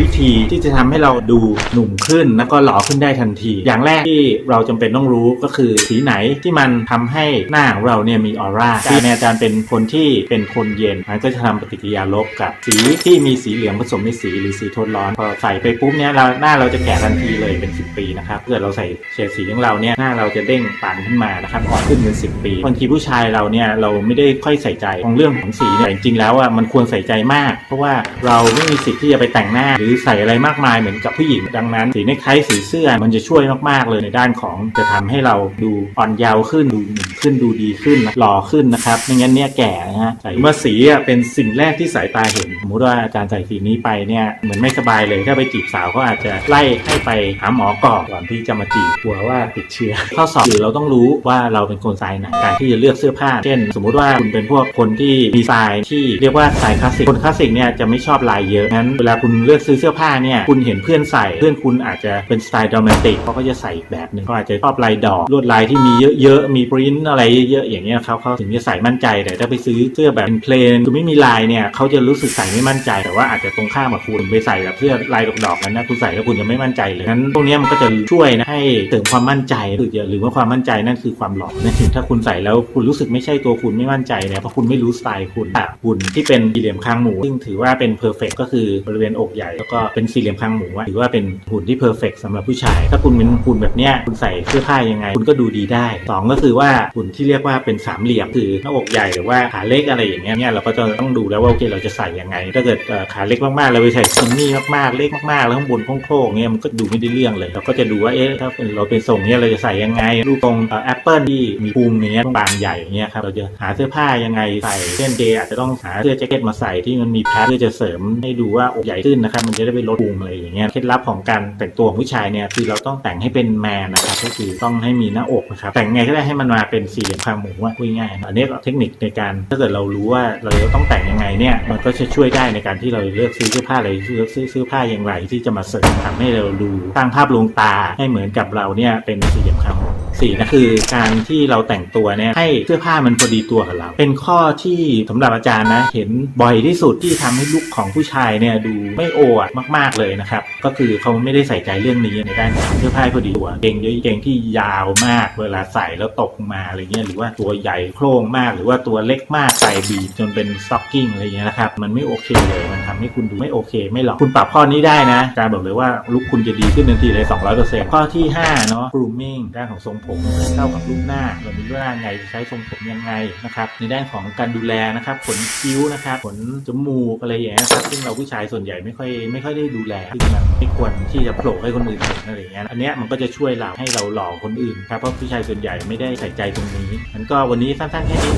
วิธีที่จะทำให้เราดูหนุ่มขึ้นแล้วก็หล่อขึ้นได้ทันที อย่างแรกที่เราจำเป็นต้องรู้ก็คือสีไหนที่มันทำให้หน้าของเราเนี่ยมีออร่าการในอาจารย์เป็นคนที่เป็นคนเย็นมันก็จะทำปฏิกิริยาลบกับสีที่มีสีเหลืองผสมในสีหรือสีโทนร้อนพอใส่ไปปุ๊บเนี่ยเราหน้าเราจะแก่ทันทีเลยเป็น 10 ปีนะครับถ้าเกิดเราใส่เฉดสีของเราเนี่ยหน้าเราจะเด้งปันขึ้นมานะครับอ่อนขึ้นเป็น 10 ปีบางทีผู้ชายเราเนี่ยเราไม่ได้ค่อยใส่ใจของเรื่องของสีเนี่ยจริงๆแล้วอะมันควรใส่ใจมาก เพราะว่าเราไม่มีสิทธิ์ที่จะไปแต่งหน้าหรืือใส่อะไรมากมายเหมือนกับผู้หญิง ดังนั้น สีในคล้ายสีเสื้อมันจะช่วยมากๆเลยในด้านของจะทำให้เราดูอ่อนเยาว์ขึ้นดูหนุ่มขึ้นดูดีขึ้นหล่อขึ้นนะครับไม่งั้นเนี่ยแก่นะฮะใส่ว่าสีอะเป็นสิ่งแรกที่สายตาเห็นสมมติว่าอาจารย์ใส่สีนี้ไปเนี่ยเหมือนไม่สบายเลยถ้าไปจีบสาวเขาอาจจะไล่ให้ไปหาหมอก่อนก่อนที่จะมาจีบกลัวว่าติดเชื้อข้อสอบคือเราต้องรู้ว่าเราเป็นคนสายไหนการที่จะเลือกเสื้อผ้า เช่น สมมุติว่าคุณเป็นพวกคนที่ดีไซน์ที่เรียกว่าสายคลาสสิกคนคลาสสิกเนี่ยจะไม่ชอบลายเยอะงั้นเวลาคุณเลือกซื้อเสื้อผ้าเนี่ยคุณเห็นเพื่อนใส่ เพื่อนคุณอาจจะเป็นสไตล์ดอมเมติกเขาก็จะใส่อีกแบบหนึ่งเขาอาจจะชอบลายดอกลวดลายที่มีเยอะๆมีปริ้นอะไรเยอะๆอย่างเงี้ยครับเขาถึงจะใส่มั่นใจแต่ถ้าไปซื้อเสื้อแบบเป็นเพลนคือไม่มีลายเนี่ยเขาจะรู้สึกใส่ไม่มั่นใจ แต่ว่าอาจจะตรงข้ามกับคุณไปใส่แบบเสื้อลายดอกๆนั้นนะคุณใส่แล้วคุณจะไม่มั่นใจเลยงั้นพวกนี้มันก็จะช่วยนะให้เสริมความมั่นใจหรือหรือว่าความมั่นใจนั่นคือความหล่อนั่นคือถ้าคุณใส่แล้วคุณรู้สึกไม่ใช่ตัวคุณไม่มั่นใจเนี่ยเพราะคุณไม่รู้สไตล์คุณอะหุ่นที่เป็นสี่เหลี่ยมคางหมูซึ่งถือว่าเป็นเพอร์เฟกก็คือบริเวณอกใหญ่แล้วก็เป็นสี่เหลี่ยมคางหมูถือว่าเป็นหุ่นที่เพอร์เฟกสำหรับผู้ชาย ถ้าคุณเป็นหุ่นแบบเนี้ยคุณใส่เสื้อผ้ายังไง คุณก็ดูดีได้สองก็คือว่าหุ่นที่เรียกว่าเป็นสามเหลี่ยมคือหน้าอกใหญ่หรือว่าขาเล็กอะไรอย่างเงี้ยเนี่ยเราก็จะต้องดูแล้วว่าโอเคเราจะใส่ยังไง ถ้าเกิดขาเล็กมากๆเราไปใส่สนี่มากๆเล็กมากๆแล้วข้างบนโค้งๆเนี่ยมันก็ดูไม่ได้เรื่องเลย เราก็จะดูว่าเอ๊ะถ้าเป็นเราเป็นทรงเนี้ยเราจะใส่ยังไงรูปตรงแอปเปิลที่มีพุงอย่างเงี้ยบางใหญ่อย่างเงี้ยครับเราจะหาเสื้อผ้ายังไงใส่เช่นเดย์อาจจะต้องหาเสื้อแจ็คเก็ตมาใส่ที่มันมีแพทเพื่อจะเสริมให้ดูว่าอกใหญ่ขึ้นนะครับมันจะได้ไปลดพุงอะไรอย่างเงี้ยเคล็ดลับของการแต่งตัวของผู้ชายเนี่ยคือเราต้องแต่งให้เป็นแมนนะครับก็คือต้องให้มีหน้าอกนะครับแต่งไงก็ได้ให้มันมาเป็นสี่เหลี่ยมคางหมูว่าพูดง่ายๆอันนี้เทคนิคในการถ้าเกิดเรารู้ว่าเราจะต้องแต่งยังไงเนี่ยมันก็จะช่วยได้ในการที่เราเลือกซื้อเสื้อผ้าอะไรเลือกซื้อเสื้อผ้าอย่างไรที่จะมาเสริมทำให้เราดูสร้างภาพลวงตาให้เหมือนกับเราเนี่ยเป็นสี่เหลี่ยมคางหมู สี่นะคือการที่เราแต่งตัวเนี่ยให้เสื้อผ้ามันพอดีตัวกับเรา เป็นข้อที่สำหรับอาจารย์นะเห็นบ่อยที่สุดที่ทำให้ลุคของผู้ชายเนี่ยดูไม่โออะมาก ๆเลยนะครับ ก็คือเขาไม่ได้ใส่ใจเรื่องนี้ในด้านของเสื้อผ้าพอดีตัวเกงเยอะเกงที่ยาวมากเวลาใส่แล้วตกมาอะไรเงี้ยหรือว่าตัวใหญ่โครงมาก หรือว่าตัวเล็กมากใส่บีบจนเป็นสต็อกกิ้งอะไรเงี้ยนะครับมันไม่โอเคเลยมันทำให้คุณดูไม่โอเค ไม่หรอกคุณปรับข้อนี้ได้นะอาจารย์บอกเลยว่าลุคคุณจะดีขึ้นทันทีเลย200%ข้อที่5เนาะ grooming ด้านของทรงผมเข้ากับรูปหน้าเรามีรูปหน้าไงจะใช้ทรงผมยังไงนะครับในด้านของการดูแลนะครับขนคิ้วนะครับขนจมูกอะไรอย่างเงี้ยนะครับซึ่งเราผู้ชายส่วนใหญ่ไม่ค่อยไม่ค่อยได้ดูแลซึ่งมันไม่ควรที่จะโผล่ให้คนอื่นเห็นอะไรอย่างเงี้ยอันเนี้ยมันก็จะช่วยเราให้เราหล่อคนอื่นครับเพราะผู้ชายส่วนใหญ่ไม่ได้ใส่ใจตรงนี้มันก็วันนี้สั้นๆแค่นี้